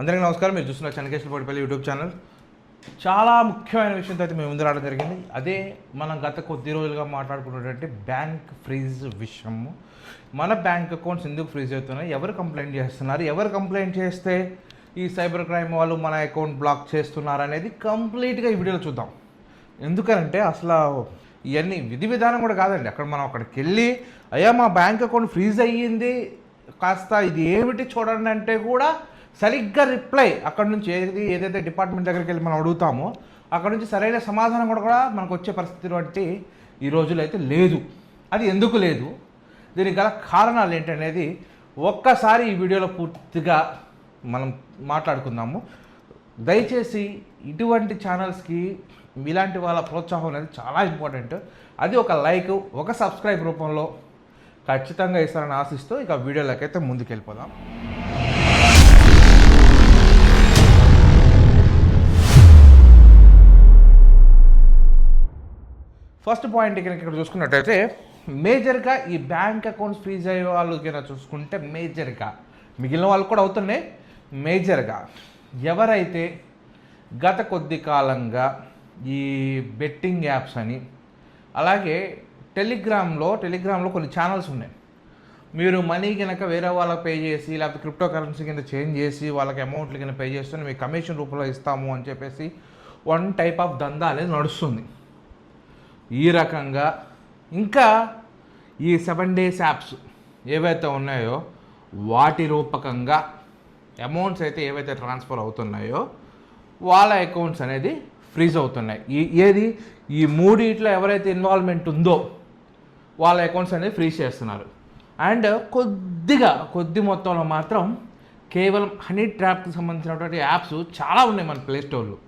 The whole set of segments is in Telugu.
అందరికీ నమస్కారం. మీరు చూస్తున్న చెన్నకేశ్వర పడిపల్లి యూట్యూబ్ ఛానల్. చాలా ముఖ్యమైన విషయంతో అయితే మేము ముందు రావడం జరిగింది. అదే మనం గత కొద్ది రోజులుగా మాట్లాడుకున్నటువంటి బ్యాంక్ ఫ్రీజ్ విషయము. మన బ్యాంక్ అకౌంట్స్ ఎందుకు ఫ్రీజ్ అవుతున్నాయి? ఎవరు కంప్లైంట్ చేస్తున్నారు? ఎవరు కంప్లైంట్ చేస్తే ఈ సైబర్ క్రైమ్ వాళ్ళు మన అకౌంట్ బ్లాక్ చేస్తున్నారు అనేది కంప్లీట్గా ఈ వీడియోలో చూద్దాం. ఎందుకనంటే అసలు ఇవన్నీ విధి విధానం కూడా కాదండి. అక్కడ మనం అక్కడికి వెళ్ళి అయ్యా మా బ్యాంక్ అకౌంట్ ఫ్రీజ్ అయ్యింది. కాస్త ఇది ఏమిటి చూడండి అంటే కూడా సరిగ్గా రిప్లై అక్కడ నుంచి ఏది ఏదైతే డిపార్ట్మెంట్ దగ్గరికి వెళ్ళి మనం అడుగుతామో అక్కడ నుంచి సరైన సమాధానం కూడా కూడా మనకు వచ్చే పరిస్థితి బట్టి ఈ రోజులు అయితే లేదు. అది ఎందుకు లేదు? దీనికి గల కారణాలు ఏంటనేది ఒక్కసారి ఈ వీడియోలో పూర్తిగా మనం మాట్లాడుకుందాము. దయచేసి ఇటువంటి ఛానల్స్కి ఇలాంటి వాళ్ళ ప్రోత్సాహం అనేది చాలా ఇంపార్టెంట్. అది ఒక లైక్ ఒక సబ్స్క్రైబ్ రూపంలో ఖచ్చితంగా ఇస్తారని ఆశిస్తూ ఇక వీడియోలోకి అయితే ముందుకు ఫస్ట్ పాయింట్ కనుక ఇక్కడ చూసుకున్నట్టయితే మేజర్గా ఈ బ్యాంక్ అకౌంట్స్ ఫ్రీజ్ అయ్యే వాళ్ళు కనుక చూసుకుంటే మేజర్గా. మిగిలిన వాళ్ళు కూడా అవుతున్నాయి. మేజర్గా. ఎవరైతే గత కొద్ది కాలంగా ఈ బెట్టింగ్ యాప్స్ అని అలాగే టెలిగ్రామ్లో టెలిగ్రామ్లో కొన్ని ఛానల్స్ ఉన్నాయి. మీరు మనీ కనుక వేరే వాళ్ళకి పే చేసి లేకపోతే క్రిప్టో కరెన్సీ కింద చేంజ్ చేసి వాళ్ళకి అమౌంట్లు కింద పే చేస్తే మీకు కమిషన్ రూపంలో ఇస్తాము అని చెప్పేసి వన్ టైప్ ఆఫ్ దందా అనేది నడుస్తుంది. ఈ రకంగా. ఇంకా ఈ సెవెన్ డేస్ యాప్స్ ఏవైతే ఉన్నాయో వాటి రూపకంగా అమౌంట్స్ అయితే ఏవైతే ట్రాన్స్ఫర్ అవుతున్నాయో వాళ్ళ అకౌంట్స్ అనేది ఫ్రీజ్ అవుతున్నాయి. ఈ ఏది? ఈ మూడిట్లో ఎవరైతే ఇన్వాల్వ్మెంట్ ఉందో వాళ్ళ అకౌంట్స్ అనేది ఫ్రీజ్ చేస్తున్నారు. అండ్ కొద్దిగా కొద్ది మొత్తంలో మాత్రం కేవలం హనీ ట్రాప్కి సంబంధించినటువంటి యాప్స్ చాలా ఉన్నాయి మన ప్లేస్టోర్లో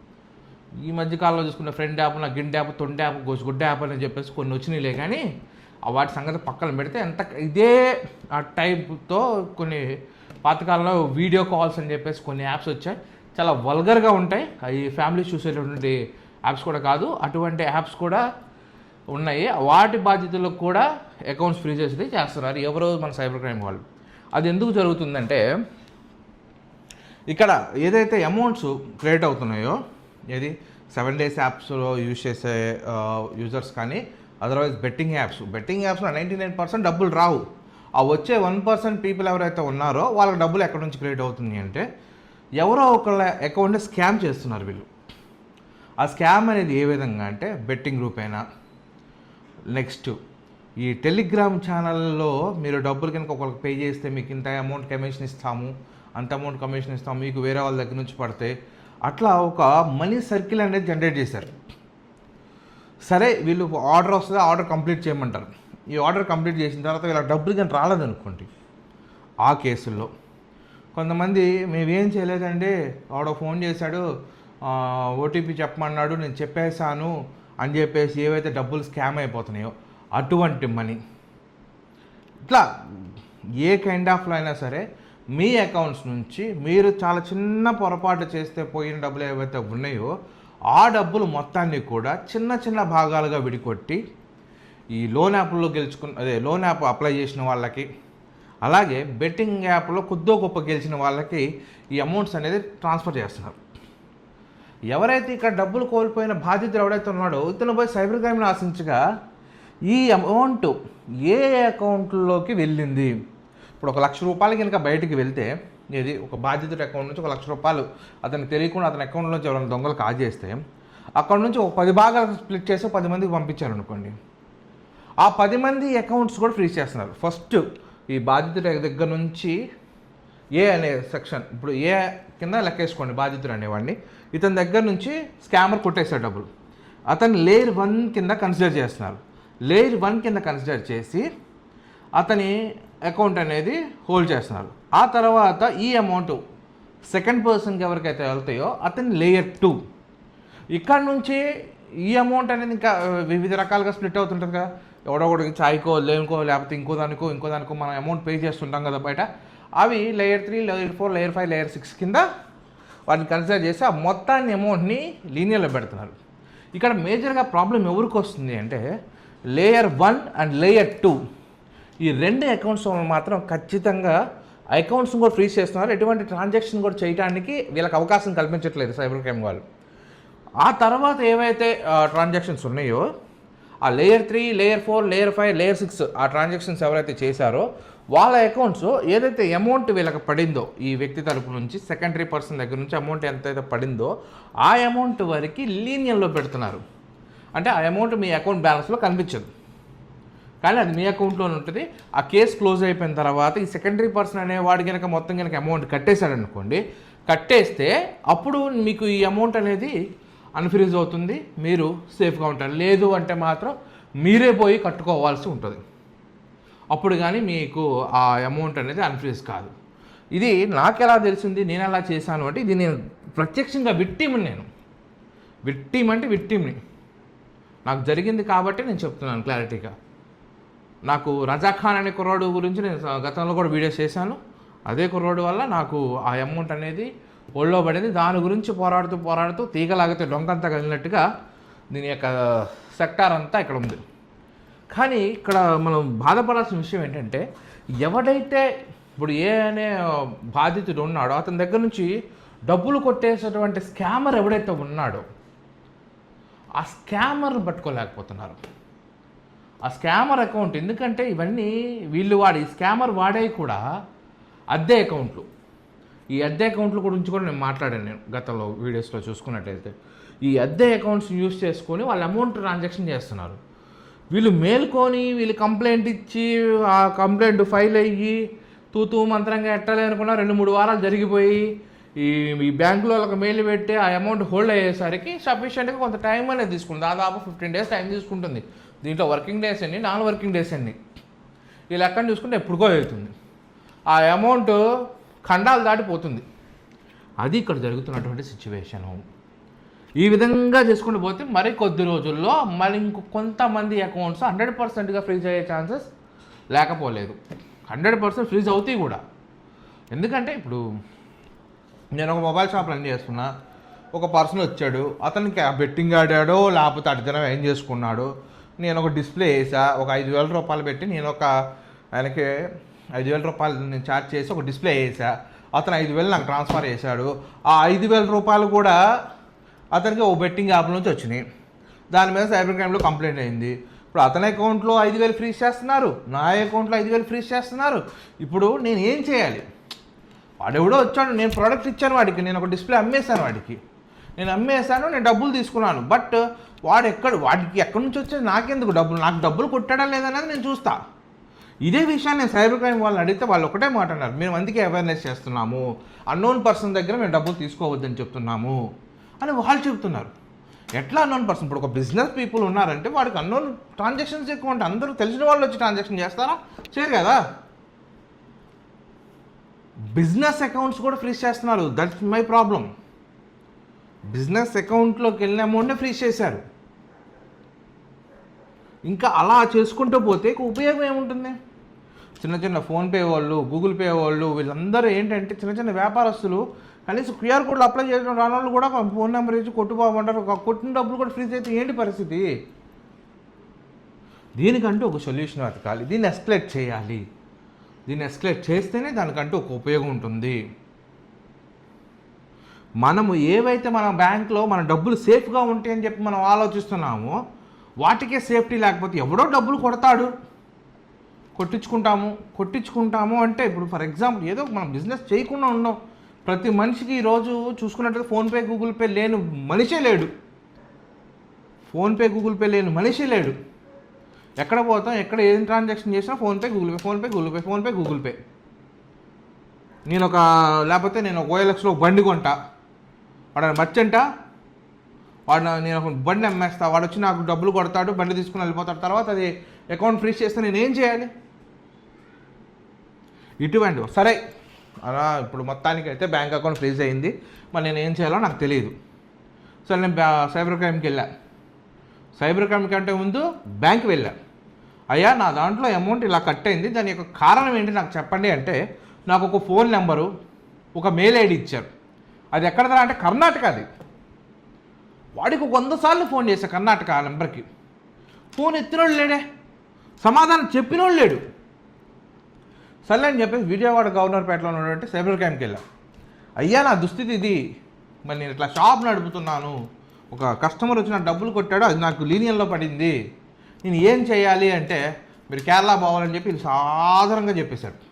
ఈ మధ్యకాలంలో చూసుకున్న ఫ్రెండ్ యాప్ నా గిండ్ యాప్ తొండ యాప్ గుడ్డ యాప్ అని చెప్పేసి కొన్ని వచ్చినాయిలే కానీ ఆ వాటి సంగతి పక్కన పెడితే ఎంత ఇదే ఆ టైప్తో కొన్ని పాతకాలంలో వీడియో కాల్స్ అని చెప్పేసి కొన్ని యాప్స్ వచ్చాయి. చాలా వల్గర్గా ఉంటాయి. అవి ఫ్యామిలీ చూసేటటువంటి యాప్స్ కూడా కాదు. అటువంటి యాప్స్ కూడా ఉన్నాయి. వాటి బాధ్యతలకు కూడా అకౌంట్స్ ఫ్రీ చేసేది చేస్తున్నారు ఎవరో మన సైబర్ క్రైమ్ వాళ్ళు. అది ఎందుకు జరుగుతుందంటే ఇక్కడ ఏదైతే అమౌంట్స్ క్రియేట్ అవుతున్నాయో ఏది? సెవెన్ డేస్ యాప్స్లో యూజ్ చేసే యూజర్స్ కానీ అదర్వైజ్ బెట్టింగ్ యాప్స్. బెట్టింగ్ యాప్స్లో నైంటీ నైన్ పర్సెంట్ డబ్బులు రావు. ఆ వచ్చే వన్ పర్సెంట్ పీపుల్ ఎవరైతే ఉన్నారో వాళ్ళకి డబ్బులు ఎక్కడి నుంచి క్రియేట్ అవుతుంది అంటే ఎవరో ఒకళ్ళ అకౌంట్ని స్కామ్ చేస్తున్నారు వీళ్ళు. ఆ స్కామ్ అనేది ఏ విధంగా అంటే బెట్టింగ్ రూపేనా నెక్స్ట్ ఈ టెలిగ్రామ్ ఛానల్లో మీరు డబ్బులు కనుక ఒకరికి పే చేస్తే మీకు ఇంత అమౌంట్ కమిషన్ ఇస్తాము అంత అమౌంట్ కమిషన్ ఇస్తాము మీకు వేరే వాళ్ళ దగ్గర నుంచి పడితే అట్లా ఒక మనీ సర్కిల్ అనేది జనరేట్ చేశారు. సరే వీళ్ళు ఆర్డర్ వస్తుంది? ఆర్డర్ కంప్లీట్ చేయమంటారు. ఈ ఆర్డర్ కంప్లీట్ చేసిన తర్వాత వీళ్ళ డబ్బులు కానీ రాలేదనుకోండి. ఆ కేసుల్లో కొంతమంది మేమేం చేయలేదండి వాడు ఫోన్ చేశాడు ఓటీపీ చెప్పమన్నాడు నేను చెప్పేశాను అని చెప్పేసి ఏవైతే డబ్బులు స్కామ్ అయిపోతున్నాయో అటువంటి మనీ. ఇట్లా ఏ కైండ్ ఆఫ్లో అయినా సరే మీ అకౌంట్స్ నుంచి మీరు చాలా చిన్న పొరపాటు చేస్తే పోయిన డబ్బులు ఏవైతే ఉన్నాయో ఆ డబ్బులు మొత్తాన్ని కూడా చిన్న చిన్న భాగాలుగా విడికొట్టి ఈ లోన్ యాప్లో గెలుచుకున్న అదే లోన్ యాప్ అప్లై చేసిన వాళ్ళకి అలాగే బెట్టింగ్ యాప్లో కొద్దో గొప్ప గెలిచిన వాళ్ళకి ఈ అమౌంట్స్ అనేది ట్రాన్స్ఫర్ చేస్తున్నారు. ఎవరైతే ఇక్కడ డబ్బులు కోల్పోయిన బాధితులు ఎవరైతే ఉన్నాడో ఇతను పోయి సైబర్ క్రైమ్ని ఆశించగా ఈ అమౌంట్ ఏ అకౌంట్లోకి వెళ్ళింది? ఇప్పుడు ఒక లక్ష రూపాయలు కనుక బయటికి వెళ్తే ఇది ఒక బాధితుడి అకౌంట్ నుంచి ఒక లక్ష రూపాయలు అతనికి తెలియకుండా అతని అకౌంట్ నుంచి ఎవరైనా దొంగలు కాజేస్తే అక్కడ నుంచి ఒక పది భాగాలు స్ప్లిట్ చేసి పది మందికి పంపించారనుకోండి. ఆ పది మంది అకౌంట్స్ కూడా ఫ్రీజ్ చేస్తున్నారు. ఫస్ట్ ఈ బాధితుడి దగ్గర నుంచి ఏ అనే సెక్షన్ ఇప్పుడు ఏ కింద లెక్కేసుకోండి బాధితుడు అనేవాడిని. ఇతని దగ్గర నుంచి స్కామర్ కొట్టేశాడు డబ్బులు. అతను లేయర్ వన్ కింద కన్సిడర్ చేస్తున్నారు. లేయర్ వన్ కింద కన్సిడర్ చేసి అతని అకౌంట్ అనేది హోల్డ్ చేస్తున్నారు. ఆ తర్వాత ఈ అమౌంట్ సెకండ్ పర్సన్కి ఎవరికైతే వెళ్తాయో అతని లేయర్ టూ ఇక్కడ నుంచి ఈ అమౌంట్ అనేది ఇంకా వివిధ రకాలుగా స్ప్లిట్ అవుతుంటుంది కదా. ఎవడొకడికి చాయ్కో లేనికో లేకపోతే ఇంకో దానికో ఇంకో దానికో మనం అమౌంట్ పే చేస్తుంటాం కదా బయట. అవి layer three layer four layer five layer six కింద వాటిని కన్సిడర్ చేసి ఆ మొత్తాన్ని అమౌంట్ని లీనియర్లో పెడుతున్నారు. ఇక్కడ మేజర్గా ప్రాబ్లం ఎవరికి వస్తుంది అంటే layer one and layer two ఈ రెండు అకౌంట్స్ మాత్రం ఖచ్చితంగా అకౌంట్స్ కూడా ఫ్రీజ్ చేస్తున్నారు. ఎటువంటి ట్రాన్సాక్షన్ కూడా చేయడానికి వీళ్ళకి అవకాశం కల్పించట్లేదు సైబర్ క్రైమ్ వాళ్ళు. ఆ తర్వాత ఏవైతే ట్రాన్సాక్షన్స్ ఉన్నాయో ఆ layer three layer four layer five layer six ఆ ట్రాన్సాక్షన్స్ ఎవరైతే చేశారో వాళ్ళ అకౌంట్స్ ఏదైతే అమౌంట్ వీళ్ళకి పడిందో ఈ వ్యక్తి తరపు నుంచి సెకండరీ పర్సన్ దగ్గర నుంచి అమౌంట్ ఎంతైతే పడిందో ఆ అమౌంట్ వరకు లీనియన్లో పెడుతున్నారు. అంటే ఆ అమౌంట్ మీ అకౌంట్ బ్యాలెన్స్లో కనిపించదు. కానీ అది మీ అకౌంట్లోనే ఉంటుంది. ఆ కేసు క్లోజ్ అయిపోయిన తర్వాత ఈ సెకండరీ పర్సన్ అనేవాడు కనుక మొత్తం కనుక అమౌంట్ కట్టేశాడు అనుకోండి కట్టేస్తే అప్పుడు మీకు ఈ అమౌంట్ అనేది అన్ఫ్రీజ్ అవుతుంది మీరు సేఫ్గా ఉంటారు. లేదు అంటే మాత్రం మీరే పోయి కట్టుకోవాల్సి ఉంటుంది. అప్పుడు కానీ మీకు ఆ అమౌంట్ అనేది అన్ఫ్రీజ్ కాదు. ఇది నాకు ఎలా తెలిసింది? నేను ఎలా చేశాను అంటే ఇది నేను ప్రత్యక్షంగా విట్టిమ్ని నేను. విట్టిమ్ అంటే విట్టిమ్ని నాకు జరిగింది కాబట్టి నేను చెప్తున్నాను క్లారిటీగా. నాకు రజాఖాన్ అనే కుర్రాడు గురించి నేను గతంలో కూడా వీడియోస్ చేశాను. అదే కుర్రాడు వల్ల నాకు ఆ అమౌంట్ అనేది ఒళ్ళో పడింది. దాని గురించి పోరాడుతూ పోరాడుతూ తీగలాగితే డొంకంతా కలిగినట్టుగా దీని యొక్క సెక్టార్ అంతా ఇక్కడ ఉంది. కానీ ఇక్కడ మనం బాధపడాల్సిన విషయం ఏంటంటే ఎవడైతే ఇప్పుడు ఏ అనే బాధితుడు ఉన్నాడో అతని దగ్గర నుంచి డబ్బులు కొట్టేసేటువంటి స్కామర్ ఎవడైతే ఉన్నాడో ఆ స్కామర్ పట్టుకోలేకపోతున్నారు. ఆ స్కామర్ అకౌంట్. ఎందుకంటే ఇవన్నీ వీళ్ళు వాడి స్కామర్ వాడే కూడా అద్దె అకౌంట్లు. ఈ అద్దె అకౌంట్ల గురించి కూడా నేను మాట్లాడాను నేను గతంలో వీడియోస్లో చూసుకున్నట్లయితే. ఈ అద్దె అకౌంట్స్ యూస్ చేసుకొని వాళ్ళు అమౌంట్ ట్రాన్సాక్షన్ చేస్తున్నారు. వీళ్ళు మేల్కొని వీళ్ళు కంప్లైంట్ ఇచ్చి ఆ కంప్లైంట్ ఫైల్ అయ్యి తూతూ మంత్రంగా ఎట్టాలి అనుకున్నా రెండు మూడు వారాలు జరిగిపోయి ఈ ఈ బ్యాంకులో వాళ్ళకి మెయిల్ పెట్టి ఆ అమౌంట్ హోల్డ్ అయ్యేసరికి సఫిషియెంట్గా కొంత టైం అనేది తీసుకుంటుంది. దాదాపు ఫిఫ్టీన్ డేస్ టైం తీసుకుంటుంది. దీంట్లో వర్కింగ్ డేస్ ఎన్ని? నాన్ వర్కింగ్ డేస్ ఎన్ని? ఈ లెక్కను చూసుకుంటే ఎప్పుడుకో అవుతుంది ఆ అమౌంట్ ఖండాలు దాటిపోతుంది. అది ఇక్కడ జరుగుతున్నటువంటి సిచ్యువేషను. ఈ విధంగా చేసుకుంటూ పోతే మరి కొద్ది రోజుల్లో మరి ఇంకో కొంతమంది అకౌంట్స్ హండ్రెడ్ పర్సెంట్గా ఫ్రీజ్ అయ్యే ఛాన్సెస్ లేకపోలేదు. హండ్రెడ్ పర్సెంట్ ఫ్రీజ్ అవుతాయి కూడా. ఎందుకంటే ఇప్పుడు నేను ఒక మొబైల్ షాప్ రన్ చేస్తున్నా. ఒక పర్సన్ వచ్చాడు. అతనికి బెట్టింగ్ ఆడాడో లేకపోతే అడిగిన ఏం చేసుకున్నాడో నేను ఒక డిస్ప్లే వేసా ఒక ఐదు వేల రూపాయలు పెట్టి నేను ఒక ఆయనకి ఐదు వేల రూపాయలు నేను ఛార్జ్ చేసి ఒక డిస్ప్లే వేసా. అతను ఐదు వేలు నాకు ట్రాన్స్ఫర్ చేశాడు. ఆ ఐదు వేల రూపాయలు కూడా అతనికి ఓ బెట్టింగ్ యాప్ నుంచి వచ్చినాయి. దాని మీద సైబర్ క్రైమ్లో కంప్లైంట్ అయింది. ఇప్పుడు అతని అకౌంట్లో ఐదు వేలు ఫ్రీజ్ చేస్తున్నారు. నా అకౌంట్లో ఐదు వేలు ఫ్రీజ్ చేస్తున్నారు. ఇప్పుడు నేను ఏం చేయాలి? వాడెవడో వచ్చాడు నేను ప్రోడక్ట్ ఇచ్చాను వాడికి నేను ఒక డిస్ప్లే అమ్మేశాను వాడికి. నేను అమ్మేశాను నేను డబ్బులు తీసుకున్నాను. బట్ వాడు ఎక్కడ వాడికి ఎక్కడి నుంచి వచ్చేది? నాకెందుకు డబ్బులు? నాకు డబ్బులు కొట్టాడా లేదనేది నేను చూస్తా. ఇదే విషయాన్ని నేను సైబర్ క్రైమ్ వాళ్ళని అడిగితే వాళ్ళు ఒకటే మాట అన్నారు. మేము అందుకే అవేర్నెస్ చేస్తున్నాము. అన్నోన్ పర్సన్ దగ్గర మేము డబ్బులు తీసుకోవద్దని చెప్తున్నాము. అని వాళ్ళు చెప్తున్నారు. ఎట్లా అన్నోన్ పర్సన్ ఇప్పుడు ఒక బిజినెస్ పీపుల్ ఉన్నారంటే వాడికి అన్నోన్ ట్రాన్సాక్షన్స్ ఎక్కువ ఉంటే అందరూ తెలిసిన వాళ్ళు వచ్చి ట్రాన్సాక్షన్ చేస్తారా? చేయరు కదా. బిజినెస్ అకౌంట్స్ కూడా ఫ్రీజ్ చేస్తున్నారు. దట్స్ మై ప్రాబ్లం బిజినెస్ అకౌంట్లోకి వెళ్ళిన అమౌంట్నే ఫ్రీజ్ చేశారు. ఇంకా అలా చేసుకుంటూ పోతే ఇక ఉపయోగం ఏముంటుంది? చిన్న చిన్న ఫోన్పే వాళ్ళు గూగుల్ పే వాళ్ళు వీళ్ళందరూ ఏంటంటే చిన్న చిన్న వ్యాపారస్తులు కనీసం క్యూఆర్ కోడ్లు అప్లై చేయడం రాని వాళ్ళు కూడా ఫోన్ నెంబర్ ఇచ్చి కొట్టుకోమంటారు. ఒక కొట్టిన డబ్బులు కూడా ఫ్రీజ్ అయితే ఏంటి పరిస్థితి? దీనికంటూ ఒక సొల్యూషన్ వెతకాలి దీన్ని ఎస్కలేట్ చేయాలి. దీన్ని ఎస్కలేట్ చేస్తేనే దానికంటూ ఒక ఉపయోగం ఉంటుంది. మనము ఏవైతే మన బ్యాంక్లో మన డబ్బులు సేఫ్గా ఉంటాయని చెప్పి మనం ఆలోచిస్తున్నామో వాటికే సేఫ్టీ లేకపోతే ఎవడో డబ్బులు కొడతాడు. కొట్టించుకుంటాము కొట్టించుకుంటాము అంటే ఇప్పుడు ఫర్ ఎగ్జాంపుల్ ఏదో మనం బిజినెస్ చేయకుండా ఉన్నాం. ప్రతి మనిషికి ఈరోజు చూసుకున్నట్లయితే ఫోన్పే గూగుల్ పే లేని మనిషే లేడు. ఫోన్పే గూగుల్ పే లేని మనిషి లేడు. ఎక్కడ పోతాం ఎక్కడ ఏం ట్రాన్సాక్షన్ చేసినా PhonePe Google Pay PhonePe Google Pay PhonePe Google Pay. నేను ఒక లేకపోతే నేను ఒక ఓఎల్ఎక్స్లో బండి కొంటా. వాడు మర్చెంట? వాడు నేను ఒక బండి అమ్మేస్తా. వాడు వచ్చి నాకు డబ్బులు కొడతాడు బండి తీసుకుని వెళ్ళిపోతాడు. తర్వాత అది అకౌంట్ ఫ్రీజ్ చేస్తే నేను ఏం చేయాలి? ఇటువంటి సరే. అలా ఇప్పుడు మొత్తానికి అయితే బ్యాంక్ అకౌంట్ ఫ్రీజ్ అయింది. మరి నేను ఏం చేయాలో నాకు తెలియదు. సరే నేను సైబర్ క్రైమ్కి వెళ్ళా. సైబర్ క్రైమ్ కంటే ముందు బ్యాంక్ వెళ్ళా. అయ్యా నా దాంట్లో అమౌంట్ ఇలా కట్ అయింది. దాని యొక్క కారణం ఏంటి నాకు చెప్పండి అంటే నాకు ఒక ఫోన్ నెంబరు ఒక మెయిల్ ఐడి ఇచ్చారు. అది ఎక్కడదా అంటే కర్ణాటక అది. వాడికి వంద సార్లు ఫోన్ చేశా కర్ణాటక ఆ నెంబర్కి. ఫోన్ ఎత్తినోడు లేడే. సమాధానం చెప్పినోడు లేడు. సర్లే అని చెప్పేసి విజయవాడ గవర్నర్పేటలో ఉన్నటువంటి సైబర్ క్రైమ్కి వెళ్ళాం. అయ్యా నా దుస్థితి ఇది. మరి నేను ఇట్లా షాప్ నడుపుతున్నాను. ఒక కస్టమర్ వచ్చిన డబ్బులు కొట్టాడు అది నాకు లీనియన్లో పడింది. నేను ఏం చేయాలి అంటే మీరు కేరళ పోవాలని చెప్పి సాధారణంగా చెప్పేశాడు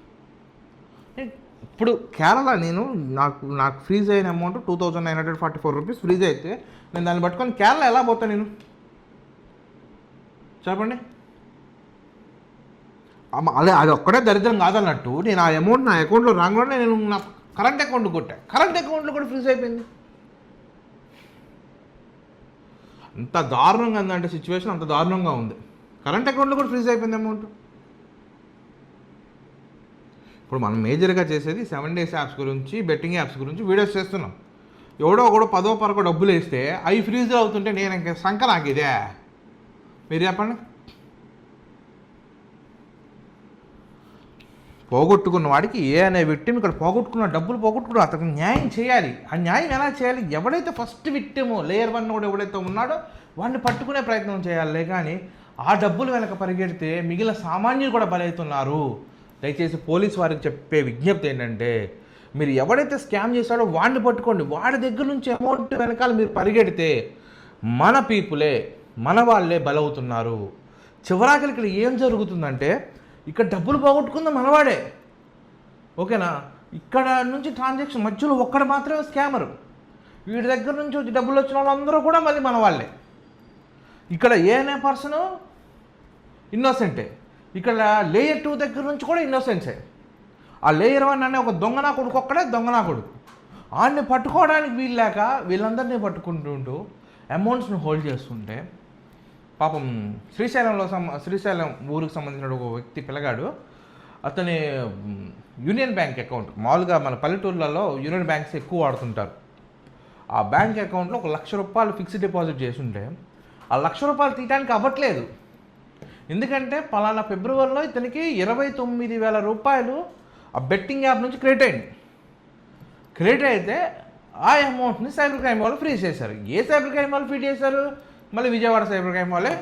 ఇప్పుడు కేరళ నేను నాకు నాకు ఫ్రీజ్ అయిన amount two thousand nine hundred forty four rupees freeze అయితే నేను దాన్ని పట్టుకొని కేరళ ఎలా పోతాను నేను? చెప్పండి. అదే అది ఒక్కడే దరిద్రం కాదన్నట్టు నేను ఆ అమౌంట్ నా అకౌంట్లో రాగానే నేను నా కరెంట్ అకౌంట్ కొట్టా. కరెంట్ అకౌంట్లో కూడా ఫ్రీజ్ అయిపోయింది. అంత దారుణంగా ఉందంటే సిచ్యువేషన్ అంత దారుణంగా ఉంది. కరెంట్ అకౌంట్లో కూడా ఫ్రీజ్ అయిపోయింది అమౌంట్ ఇప్పుడు మనం మేజర్గా చేసేది సెవెన్ డేస్ యాప్స్ గురించి బెట్టింగ్ యాప్స్ గురించి వీడియోస్ చేస్తున్నాం. ఎవడో ఒకడో పదో పరకో డబ్బులు వేస్తే అవి ఫ్రీజ్ అవుతుంటే నేను ఇంక సంక నాకు ఇదే. మీరు చెప్పండి. పోగొట్టుకున్న వాడికి ఏ అనే విక్టిమ్ ఇక్కడ పోగొట్టుకున్న డబ్బులు పోగొట్టుకున్న అతనికి న్యాయం చేయాలి. ఆ న్యాయం ఎలా చేయాలి? ఎవడైతే ఫస్ట్ విక్టిమో లేయర్ వన్ కూడా ఎవడైతే ఉన్నాడో వాడిని పట్టుకునే ప్రయత్నం చేయాలి కానీ ఆ డబ్బులు వెనక పరిగెడితే మిగిలిన సామాన్యులు కూడా బలవుతున్నారు దయచేసి పోలీస్ వారికి చెప్పే విజ్ఞప్తి ఏంటంటే మీరు ఎవడైతే స్కామ్ చేశాడో వాడిని పట్టుకోండి. వాడి దగ్గర నుంచి అమౌంట్ వెనకాల మీరు పరిగెడితే మన పీపులే మన వాళ్ళే బలవుతున్నారు. చివరాఖరికి ఇక్కడ ఏం జరుగుతుందంటే ఇక్కడ డబ్బులు పోగొట్టుకుంది మనవాడే ఓకేనా? ఇక్కడ నుంచి ట్రాన్సాక్షన్ మధ్యలో ఒక్కడు మాత్రమే స్కామర్ వీడి దగ్గర నుంచి వచ్చి డబ్బులు వచ్చిన వాళ్ళందరూ కూడా మళ్ళీ మన వాళ్ళే. ఇక్కడ ఏ అనే పర్సన్ ఇన్నోసెంటే ఇక్కడ లేయర్ టూ దగ్గర నుంచి కూడా ఇన్నోసెన్సే ఆ లేయర్ వన్ అనే ఒక దొంగనా కొడుకు ఒక్కడే దొంగనా కొడుకు. ఆడిని పట్టుకోవడానికి వీల్లేక వీళ్ళందరినీ పట్టుకుంటుంటూ అమౌంట్స్ని హోల్డ్ చేస్తుంటే పాపం శ్రీశైలంలో సం శ్రీశైలం ఊరికి సంబంధించిన ఒక వ్యక్తి పిల్లగాడు అతని యూనియన్ బ్యాంక్ అకౌంట్ మామూలుగా మన పల్లెటూర్లలో యూనియన్ బ్యాంక్స్ ఎక్కువ వాడుతుంటారు. ఆ బ్యాంక్ అకౌంట్లో ఒక లక్ష రూపాయలు ఫిక్స్డ్ డిపాజిట్ చేసి ఉంటే ఆ లక్ష రూపాయలు తీయడానికి అవ్వట్లేదు. ఎందుకంటే పలానా ఫిబ్రవరిలో ఇతనికి ఇరవై తొమ్మిది వేల రూపాయలు ఆ బెట్టింగ్ యాప్ నుంచి క్రియేట్ అయింది. క్రియేట్ అయితే ఆ అమౌంట్ని సైబర్ క్రైమ్ వాళ్ళు ఫ్రీ చేశారు. ఏ సైబర్ క్రైమ్ వాళ్ళు ఫ్రీ చేశారు? మళ్ళీ విజయవాడ సైబర్ క్రైమ్ వాళ్ళే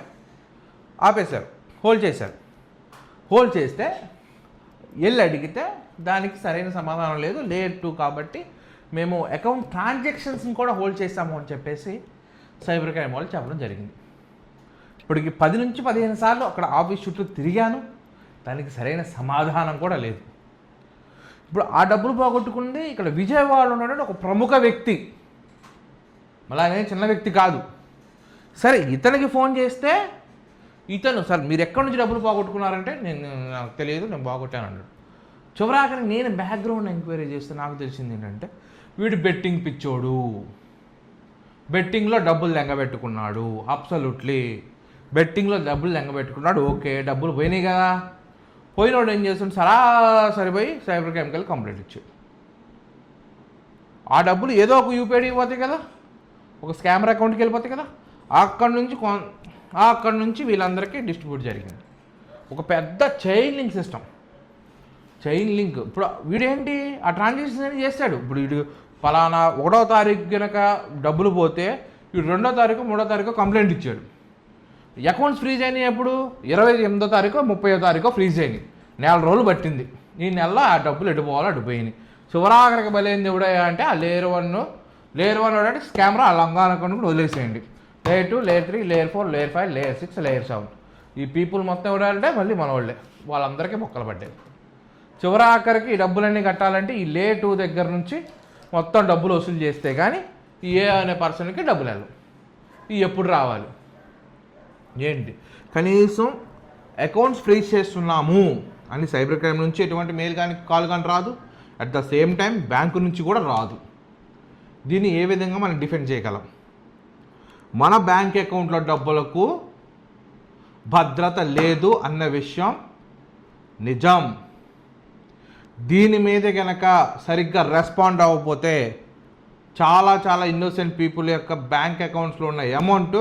ఆపేశారు హోల్డ్ చేశారు. హోల్డ్ చేస్తే వెళ్ళి అడిగితే దానికి సరైన సమాధానం లేదు లేట్ టూ కాబట్టి మేము అకౌంట్ ట్రాన్సాక్షన్స్ని కూడా హోల్డ్ చేస్తాము అని చెప్పేసి సైబర్ క్రైమ్ వాళ్ళు చెప్పడం జరిగింది. ఇప్పటికి పది నుంచి పదిహేను సార్లు అక్కడ ఆఫీస్ చుట్టూ తిరిగాను. దానికి సరైన సమాధానం కూడా లేదు. ఇప్పుడు ఆ డబ్బులు పోగొట్టుకుంది ఇక్కడ విజయవాడలో ఉన్నటువంటి ఒక ప్రముఖ వ్యక్తి. మళ్ళీ చిన్న వ్యక్తి కాదు. సరే ఇతనికి ఫోన్ చేస్తే ఇతను సార్ మీరు ఎక్కడి నుంచి డబ్బులు పోగొట్టుకున్నారంటే నేను నాకు తెలియదు నేను పోగొట్టాను అన్నాడు చివరాకని నేను బ్యాక్గ్రౌండ్ ఎంక్వైరీ చేస్తే నాకు తెలిసింది ఏంటంటే వీడు బెట్టింగ్ పిచ్చోడు. బెట్టింగ్లో డబ్బులు లెంగబెట్టుకున్నాడు. అబ్సల్యూట్లీ బెట్టింగ్లో డబ్బులు లెంగబెట్టుకున్నాడు. ఓకే డబ్బులు పోయినాయి కదా. పోయినోడు ఏం చేస్తుంటే సరాసరి పోయి సైబర్ క్రైమ్కి వెళ్ళి కంప్లైంట్ ఇచ్చాడు. ఆ డబ్బులు ఏదో ఒక యూపీఐడికి పోతాయి కదా. ఒక స్కామర్ అకౌంట్కి వెళ్ళిపోతాయి కదా. అక్కడి నుంచి కొన్- అక్కడి నుంచి వీళ్ళందరికీ డిస్ట్రిబ్యూట్ జరిగింది. ఒక పెద్ద chain link system chain link. ఇప్పుడు వీడేంటి? ఆ ట్రాన్సాక్షన్ అనేది చేస్తాడు. ఇప్పుడు వీడు ఫలానా ఒకటో తారీఖు కనుక డబ్బులు పోతే వీడు రెండో తారీఖు మూడో తారీఖు కంప్లైంట్ ఇచ్చాడు. అకౌంట్స్ ఫ్రీజ్ అయినాయి ఎప్పుడు? ఇరవై ఎనిమిదో తారీఖు ముప్పయో తారీఖు ఫ్రీజ్ అయినాయి. నెల రోజులు పట్టింది. ఈ నెలలో ఆ డబ్బులు ఎటు పోవాలో చివరాఖరికి బలైంది ఎవడయ్యా అంటే ఆ లేయర్ వన్ లేయర్ వన్ అంటే కెమెరా ఆ లంగా అకౌంట్ కూడా వదిలేసేయండి. Layer two layer three layer four layer five layer six layer seven. ఈ పీపుల్ మొత్తం ఎవడంటే మళ్ళీ మన వాళ్ళే. వాళ్ళందరికీ మొక్కలు పడ్డాయి. చివరి ఆఖరికి ఈ డబ్బులన్నీ కట్టాలంటే ఈ లే టూ దగ్గర నుంచి మొత్తం డబ్బులు వసూలు చేస్తే కానీ ఈ ఏ అనే పర్సన్కి డబ్బులు వెళ్ళవు. ఈ ఎప్పుడు రావాలి? ఏంటి? కనీసం అకౌంట్స్ ఫ్రీజ్ చేస్తున్నాము అని సైబర్ క్రైమ్ నుంచి ఎటువంటి మెయిల్ కానీ కాల్ కానీ రాదు. At the same time bank నుంచి కూడా రాదు. దీన్ని ఏ విధంగా మనం డిఫెండ్ చేయగలం? మన బ్యాంక్ అకౌంట్లో డబ్బులకు భద్రత లేదు అన్న విషయం నిజం. దీని మీద కనుక సరిగ్గా రెస్పాండ్ అవ్వకపోతే చాలా చాలా ఇన్నోసెంట్ పీపుల్ యొక్క బ్యాంక్ అకౌంట్స్లో ఉన్న అమౌంట్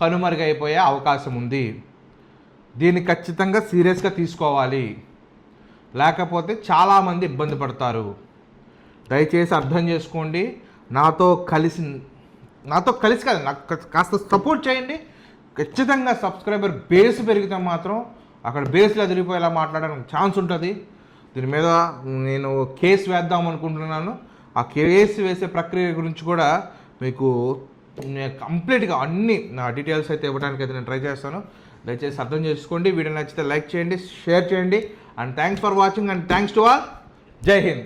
కనుమరుగైపోయే అవకాశం ఉంది. దీన్ని ఖచ్చితంగా సీరియస్గా తీసుకోవాలి. లేకపోతే చాలామంది ఇబ్బంది పడతారు. దయచేసి అర్థం చేసుకోండి. నాతో కలిసి నాతో కలిసి కాదు నాకు కాస్త సపోర్ట్ చేయండి. ఖచ్చితంగా సబ్స్క్రైబర్ బేస్ పెరిగితే మాత్రం అక్కడ బేస్లో ఎదిరిపోయేలా మాట్లాడడానికి ఛాన్స్ ఉంటుంది. దీని మీద నేను కేసు వేద్దాం అనుకుంటున్నాను. ఆ కేసు వేసే ప్రక్రియ గురించి కూడా మీకు కంప్లీట్గా అన్ని నా డీటెయిల్స్ అయితే ఇవ్వడానికి అయితే నేను ట్రై చేస్తాను. దయచేసి అర్థం చేసుకోండి. వీడియో నచ్చితే లైక్ చేయండి షేర్ చేయండి. And thanks for watching and thanks to all. జై హింద్.